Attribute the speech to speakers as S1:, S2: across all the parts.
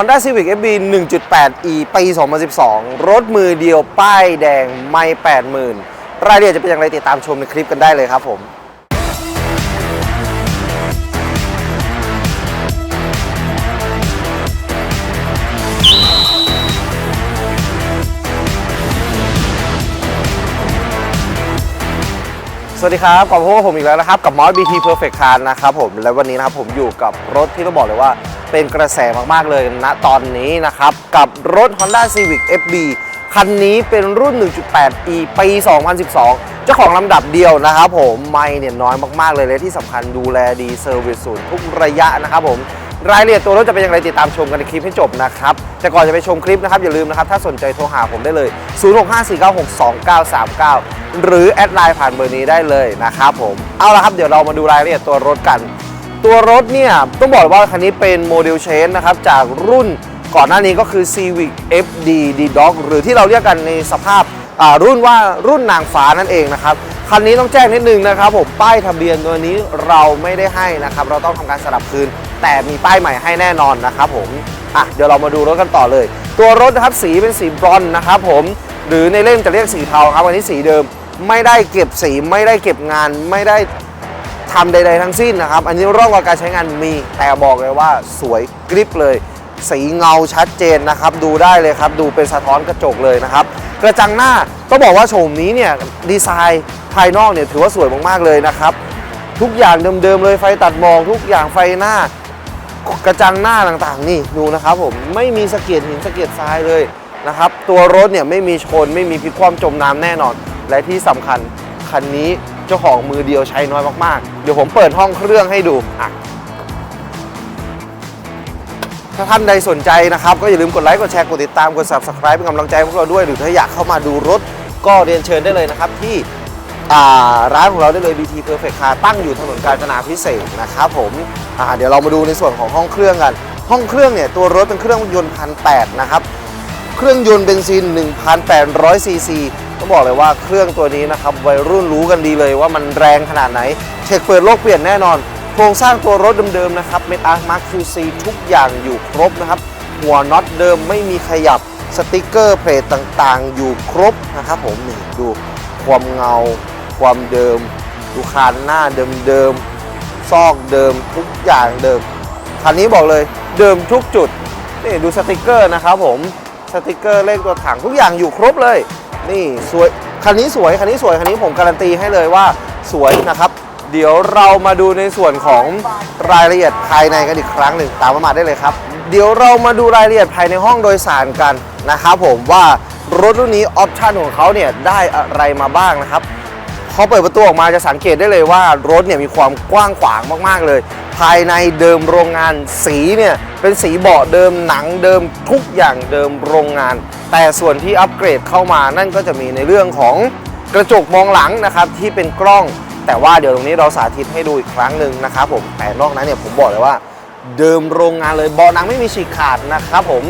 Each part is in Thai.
S1: Honda Civic FB 1.8e ปี 2012 รถมือเดียวป้ายแดงไม่ 80,000 รายละเอียดจะเป็นอย่างไรติดตามชมในคลิปกันได้เลยครับผมสวัสดีครับกลับมาพบกับผมอีกแล้วนะครับ กับมอส BT Perfect Car นะครับผม และวันนี้นะครับผมอยู่กับรถที่ต้องบอกเลยว่า เป็นกระแสมาก ๆ เลยณตอนนี้นะครับ กับรถ Honda Civic FB คันนี้เป็นรุ่น 1.8e ปี 2012 เจ้าของลำดับเดียวนะครับผม ไม่เนี่ยน้อยมาก ๆ เลยและที่สำคัญดูแลดีเซอร์วิสศูนย์ทุกระยะนะครับผมรายละเอียดตัวรถจะเป็นอย่างไรติดตามชมกันในคลิปให้จบนะครับ แต่ก่อนจะไปชมคลิปนะครับ อย่าลืมนะครับ ถ้าสนใจโทรหาผมได้เลย 0654962939 หรือแอดไลน์ผ่านเบอร์นี้ได้เลยนะครับผม เอาละครับเดี๋ยวเรามาดูรายละเอียดตัวรถกัน ตัวรถเนี่ยต้องบอกเลยว่าคันนี้เป็นโมเดลเชนนะครับจากรุ่นก่อนหน้านี้ก็คือ Civic FD D-Doc หรือที่เราเรียกกันในสภาพรุ่นว่ารุ่นนางฟ้านั่นเองนะครับคันนี้ต้องแจ้งนิดนึงนะครับผมป้ายทะเบียนตัวนี้เราไม่ได้ให้นะครับ เราต้องทำการสลับคืน แต่มีป้ายใหม่ให้แน่นอนนะครับผมอะเดี๋ยวเรามาดูรถกันต่อเลย ตัวรถนะครับสีเป็นสีบรอนนะครับผมหรือในเล่มจะเรียกสีเทาครับอันนี้สีเดิม ไม่ได้เก็บสีไม่ได้เก็บงานไม่ได้ ทำใดๆทั้งสิ้นนะครับ อันนี้ร่องรอยการใช้งานมีแต่บอกเลยว่าสวยกริบเลย สีเงาชัดเจนนะครับ ดูได้เลยครับ ดูเป็นสะท้อนกระจกเลยนะครับ กระจังหน้าต้องบอกว่าโฉมนี้เนี่ยดีไซน์ภายนอกเนี่ยถือว่าสวยมากๆเลยนะครับ ทุกอย่างเดิมๆเลยไฟตัดหมอกทุกอย่างไฟหน้ากระจังหน้าต่างๆ นี่ดูนะครับผมไม่มีสะเก็ดหินสะเก็ดทรายเลยนะครับตัวรถเนี่ยไม่มีชนไม่มีพลิกคว่ำจมน้ำแน่นอน และที่สำคัญคันนี้ เจ้าของมือเดียวใช้น้อยมากๆ เดี๋ยวผมเปิดห้องเครื่องให้ดูอะถ้าท่านใดสนใจนะครับ ก็อย่าลืมกดไลค์กดแชร์กดติดตามกด subscribe เป็นกำลังใจพวกเราด้วย หรือถ้าอยากเข้ามาดูรถก็เรียนเชิญได้เลยนะครับ ที่ร้านของเราได้เลย BT Perfect Car ตั้งอยู่ถนนกาญจนาพิเศษนะครับผมเดี๋ยวเรามาดูในส่วนของห้องเครื่องกัน ห้องเครื่องเนี่ยตัวรถเป็นเครื่องยนต์พันแนะครับ เครื่องยนต์เบนซิน 1,800ซีซี ต้องบอกเลยว่าเครื่องตัวนี้นะครับวัยรุ่นรู้กันดีเลยว่ามันแรงขนาดไหนเช็คเปิดโลกเปลี่ยนแน่นอน โครงสร้างตัวรถเดิมๆนะครับเมตามาร์คคิวซีทุกอย่างอยู่ครบนะครับหัวน็อตเดิมไม่มีขยับสติกเกอร์เพลทต่างๆ อยู่ครบนะครับผมนี่ดูความเงา ความเดิม ดูคานหน้าเดิมๆซอกเดิมทุกอย่างเดิมคันนี้บอกเลยเดิมทุกจุดนี่ดูสติกเกอร์นะครับผมสติกเกอร์เลขตัวถังทุกอย่างอยู่ครบเลย นี่สวยคันนี้สวยคันนี้สวยคันนี้ผมการันตีให้เลยว่าสวยนะครับ เดี๋ยวเรามาดูในส่วนของรายละเอียดภายในกันอีกครั้งหนึ่งตามมาได้เลยครับ เดี๋ยวเรามาดูรายละเอียดภายในห้องโดยสารกันนะครับผมว่ารถรุ่นนี้ออปชันของเขาเนี่ยได้อะไรมาบ้างนะครับพอเปิดประตูออกมาจะสังเกตได้เลยว่ารถเนี่ยมีความกว้างขวางมากๆเลย ภายในเดิมโรงงานสีเนี่ยเป็นสีเบาะเดิมหนังเดิมทุกอย่างเดิมโรงงาน แต่ส่วนที่อัปเกรดเข้ามานั่นก็จะมีในเรื่องของกระจกมองหลังนะครับที่เป็นกล้อง แต่ว่าเดี๋ยวตรงนี้เราสาธิตให้ดูอีกครั้งหนึ่งนะครับผมแต่นอกนั้นเนี่ยผมบอกเลยว่า เดิมโรงงานเลยเบาะหนังไม่มีฉีกขาดนะครับผม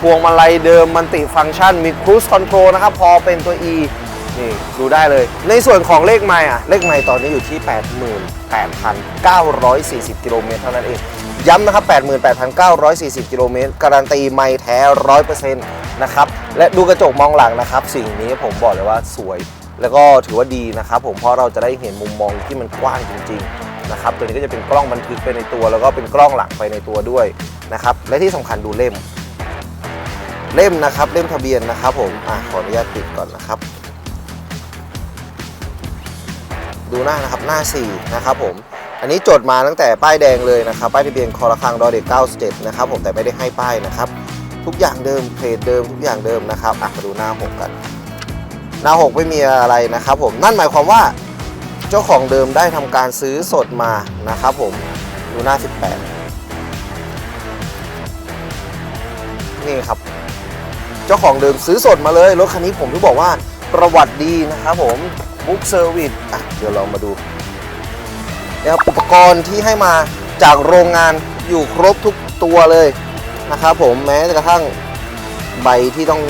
S1: พวงมาลัยเดิมมันติฟังก์ชันมีครู e คอนโทรลนะครับพอเป็นตัว E นี่ดูได้เลย ในส่วนของเลขไม้อะเลขไม้ตอนนี้อยู่ที่ 88,940 กิโลเมตรเท่านั้นเอง ย้ำนะครับ 88,940 กิโลเมตร การันตีไม่แท้ 100% นะครับ และดูกระจกมองหลังนะครับ สิ่งนี้ผมบอกเลยว่าสวย แล้วก็ถือว่าดีนะครับ ผมเพราะเราจะได้เห็นมุมมองที่มันกว้างจริง ๆนะครับ ตัวนี้ก็จะเป็นกล้องบันทึกไปในตัว แล้วก็เป็นกล้องหลังไปในตัวด้วยนะครับ และที่สำคัญดูเล่ม เล่มนะครับ เล่มทะเบียนนะครับ ผมอะขออนุญาตปิดก่อนนะครับ ดูหน้านะครับหน้า4นะครับผมอันนี้จดมาตั้งแต่ป้ายแดงเลยนะครับ ป้ายทะเบียนคอระคังดอเด็ก97นะครับผมแต่ไม่ได้ให้ป้ายนะครับ ทุกอย่างเดิมเพจเดิมทุกอย่างเดิมนะครับอะมาดูหน้า 6 กัน หน้า 6 ไม่มีอะไรนะครับผมนั่นหมายความว่าเจ้าของเดิมได้ทำการซื้อสดมานะครับผมดูหน้า 18 นี่ครับ เจ้าของเดิมซื้อสดมาเลยรถคันนี้ผมที่บอกว่าประวัติดีนะครับผมบุ๊กเซอร์วิสอะเดี๋ยวเรามาดูนะครับอุปกรณ์ที่ให้มาจากโรงงานอยู่ครบทุกตัวเลย นะครับผมแม้กระทั่งใบที่ต้อง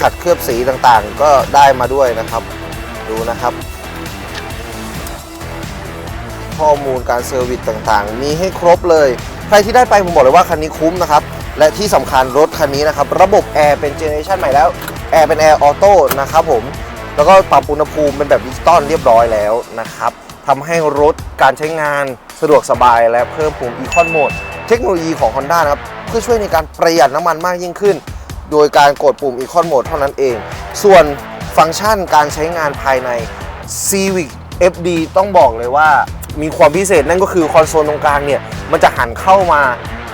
S1: ขัดเคลือบสีต่างๆ ก็ได้มาด้วยนะครับ ดูนะครับ ข้อมูลการเซอร์วิสต่างๆ มีให้ครบเลย ใครที่ได้ไปผมบอกเลยว่าคันนี้คุ้มนะครับ และที่สำคัญรถคันนี้นะครับ ระบบแอร์เป็นเจเนอเรชันใหม่แล้วแอร์เป็นแอร์ออโต้นะครับผมแล้วก็ปรับอุณหภูมิเป็นแบบดิจิตอลเรียบร้อยแล้วนะครับทำให้รถการใช้งานสะดวกสบายและเพิ่มภูมิอีคอนโหมด เทคโนโลยีของ Honda นะครับเพื่อช่วยในการประหยัดน้ำมันมากยิ่งขึ้น โดยการกดปุ่ม Econ Mode เท่านั้นเอง ส่วนฟังก์ชันการใช้งานภายใน Civic FD ต้องบอกเลยว่ามีความพิเศษนั่นก็คือคอนโซลตรงกลางเนี่ยมันจะหันเข้ามา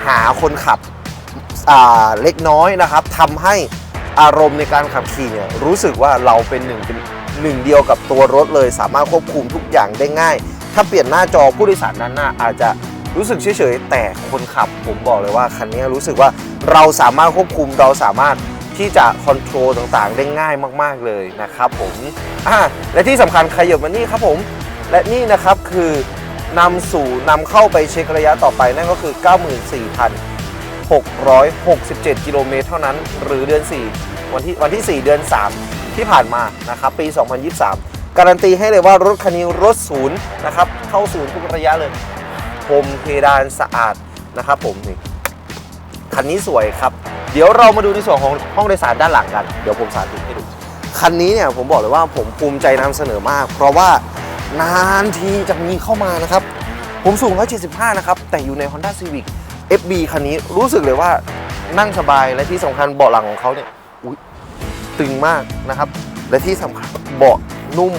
S1: หาคนขับเล็กน้อยนะครับทำให้อารมณ์ในการขับขี่เนี่ยรู้สึกว่าเราเป็นหนึ่งเป็นหนึ่งเดียวกับตัวรถเลย สามารถควบคุมทุกอย่างได้ง่าย ถ้าเปลี่ยนหน้าจอผู้โดยสารด้นหน้าอาจจะ รู้สึกเฉยๆแต่คนขับผมบอกเลยว่าคันนี้รู้สึกว่าเราสามารถควบคุมเราสามารถที่จะคอนโทรลต่างๆ ได้ง่ายมากๆเลยนะครับผมอ่าและที่สำคัญขยับมานี่ครับผม และนี่นะครับคือนำสู่นำเข้าไปเช็คระยะต่อไปนั่นก็คือ 94,667 กิโลเมตรเท่านั้น หรือเดือน 4 วันที่วันที่ 4 เดือน 3 ที่ผ่านมานะครับปี 2023 การันตีให้เลยว่ารถคันนี้รถศูนย์นะครับเข้าศูนย์ทุกระยะเลย พรมเพดานสะอาดนะครับผมนี่คันนี้สวยครับ เดี๋ยวเรามาดูในส่วนของห้องโดยสารด้านหลังกัน เดี๋ยวผมสาธิตให้ดู คันนี้เนี่ยผมบอกเลยว่าผมภูมิใจนำเสนอมาก เพราะว่านานทีจะมีเข้ามานะครับ ผมสูง 175 นะครับ แต่อยู่ใน Honda Civic FB คันนี้รู้สึกเลยว่านั่งสบายและที่สำคัญเบาะหลังของเขาเนี่ยอุ๊ยตึงมากนะครับ และที่สำคัญเบาะนุ่ม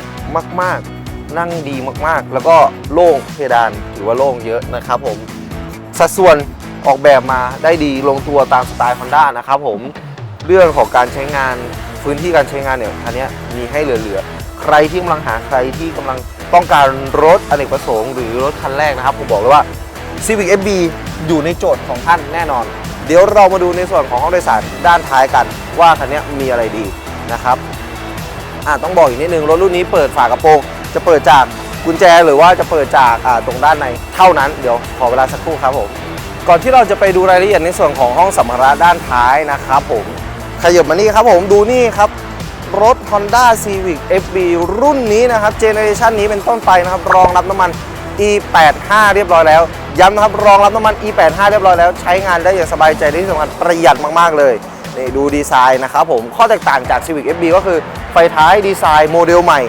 S1: มาก ๆ นั่งดีมากๆ แล้วก็โล่งเพดานถือว่าโล่งเยอะนะครับผม สัดส่วนออกแบบมาได้ดีลงตัวตามสไตล์ Honda นะครับผมเรื่องของการใช้งานพื้นที่การใช้งานเนี่ยคันนี้มีให้เหลือๆ ใครที่กำลังหาใครที่กำลังต้องการรถอเนกประสงค์หรือรถคันแรกนะครับ ผมบอกเลยว่า Civic FB อยู่ในโจทย์ของท่านแน่นอน เดี๋ยวเรามาดูในส่วนของห้องโดยสารด้านท้ายกัน ว่าคันนี้มีอะไรดีนะครับอ่าต้องบอกอีกนิดนึง รถรุ่นนี้เปิดฝากระโปรง จะเปิดจากกุญแจหรือว่าจะเปิดจากตรงด้านในเท่านั้น เดี๋ยวขอเวลาสักครู่ครับผม ก่อนที่เราจะไปดูรายละเอียดในส่วนของห้องสัมภาระด้านท้ายนะครับผมขยับมานี่ครับผมดูนี่ครับรถ Honda Civic FB รุ่นนี้นะครับเจเนอเรชันนี้เป็นต้นไปนะครับ รองรับน้ำมัน E85 เรียบร้อยแล้ว ย้ำนะครับรองรับน้ำมัน E85 เรียบร้อยแล้ว ใช้งานได้อย่างสบายใจที่สำคัญประหยัดมาก ๆ เลยนี่ดูดีไซน์นะครับผมข้อแตกต่างจาก Civic FB ก็คือไฟท้ายดีไซน์โมเดลใหม่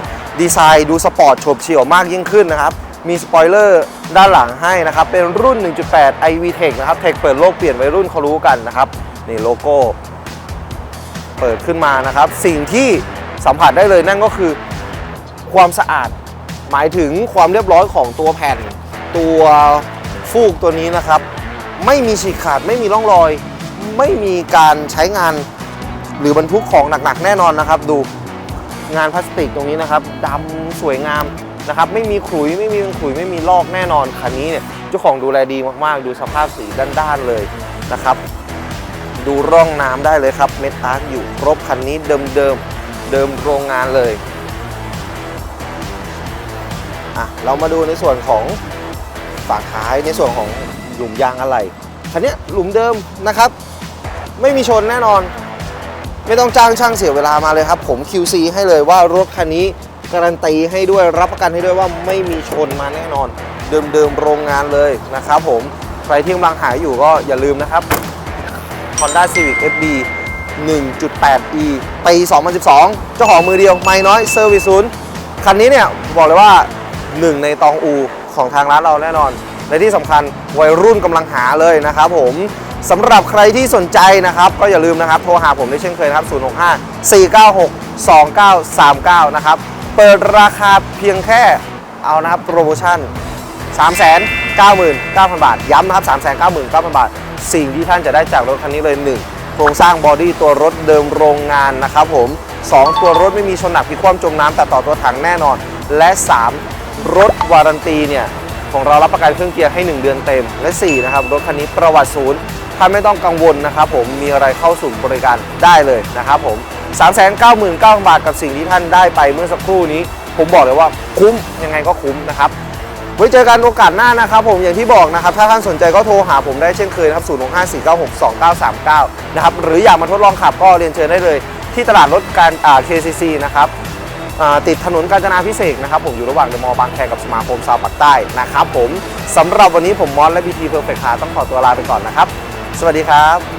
S1: ดีไซน์ดูสปอร์ตโฉบเฉี่ยวมากยิ่งขึ้นนะครับ มีสปอยเลอร์ด้านหลังให้นะครับ เป็นรุ่น 1.8 iV Tech นะครับ Tech เปิดโลกเปลี่ยนวัยรุ่นเขารู้กันนะครับ นี่โลโก้ เปิดขึ้นมานะครับ สิ่งที่สัมผัสได้เลยนั่นก็คือความสะอาด หมายถึงความเรียบร้อยของตัวแผ่น ตัวฟูกตัวนี้นะครับ ไม่มีฉีกขาดไม่มีร่องรอย ไม่มีการใช้งาน หรือบรรทุกของหนักๆแน่นอนนะครับ ดู งานพลาสติกตรงนี้นะครับดำสวยงามนะครับไม่มีขลุยไม่มีขลุยไม่มีลอกแน่นอนคันนี้เนี่ยเจ้าของดูแลดีมากๆ ดูสภาพสีด้านๆเลยนะครับ ดูร่องน้ำได้เลยครับ เมทาร์กอยู่ครบคันนี้เดิมเดิมๆเดิมโรงงานเลยอะเรามาดูในส่วนของฝาท้ายในส่วนของหลุมยางอะไรคันนี้หลุมเดิมนะครับ ไม่มีชนแน่นอน ไม่ต้องจ้างช่างเสียเวลามาเลยครับ ผม QC ให้เลยว่ารถคันนี้การันตีให้ด้วยรับประกันให้ด้วยว่าไม่มีชนมาแน่นอน เดิมๆโรงงานเลยนะครับผมใครที่กำลังหาอยู่ก็อย่าลืมนะครับ Honda Civic FD 1.8e ปี 2012 เจ้าของมือเดียวไม่น้อยเซอร์วิสศูนย์คันนี้เนี่ย บอกเลยว่าหนึ่งในตองอูของทางร้านเราแน่นอน และที่สำคัญวัยรุ่นกำลังหาเลยนะครับผม สำหรับใครที่สนใจนะครับ ก็อย่าลืมนะครับ โทรหาผมได้เช่นเคยนะครับ 065 496 2939 นะครับ เปิดราคาเพียงแค่เอานะครับโปรโมชั่น 399,000 บาท ย้ำนะครับ 399,000 บาท สิ่งที่ท่านจะได้จากรถคันนี้เลย 1 โครงสร้างบอดี้ตัวรถเดิมโรงงานนะครับผม 2 ตัวรถไม่มีชนหนักพิคว่ำจมน้ำแต่ต่อตัวถังแน่นอน และ 3 รถวารันตีเนี่ยของเรารับประกันเครื่องเกียร์ให้ 1 เดือนเต็ม และ 4 นะครับ รถคันนี้ประวัติศูนย์ ท่านไม่ต้องกังวลนะครับผมมีอะไรเข้าสู่บริการได้เลยนะครับผม399,000 บาทกับสิ่งที่ท่านได้ไปเมื่อสักครู่นี้ ผมบอกเลยว่าคุ้มยังไงก็คุ้มนะครับไว้เจอกันโอกาสหน้านะครับผมอย่างที่บอกนะครับ ถ้าท่านสนใจก็โทรหาผมได้เช่นเคยนะครับ0654962939 นะครับ หรืออยากมาทดลองขับก็เรียนเชิญได้เลย ที่ตลาดรถการอ่า KCC นะครับติดถนนกาญจนาพิเศษนะครับผมอยู่ระหว่างเดอะมอลล์บางแคกับสมาคมซาวปักใต้นะครับผมสำหรับวันนี้ผมมอสและพีทีเพอร์เฟคคาต้องขอตัวลาไปก่อนนะครับ สวัสดีครับ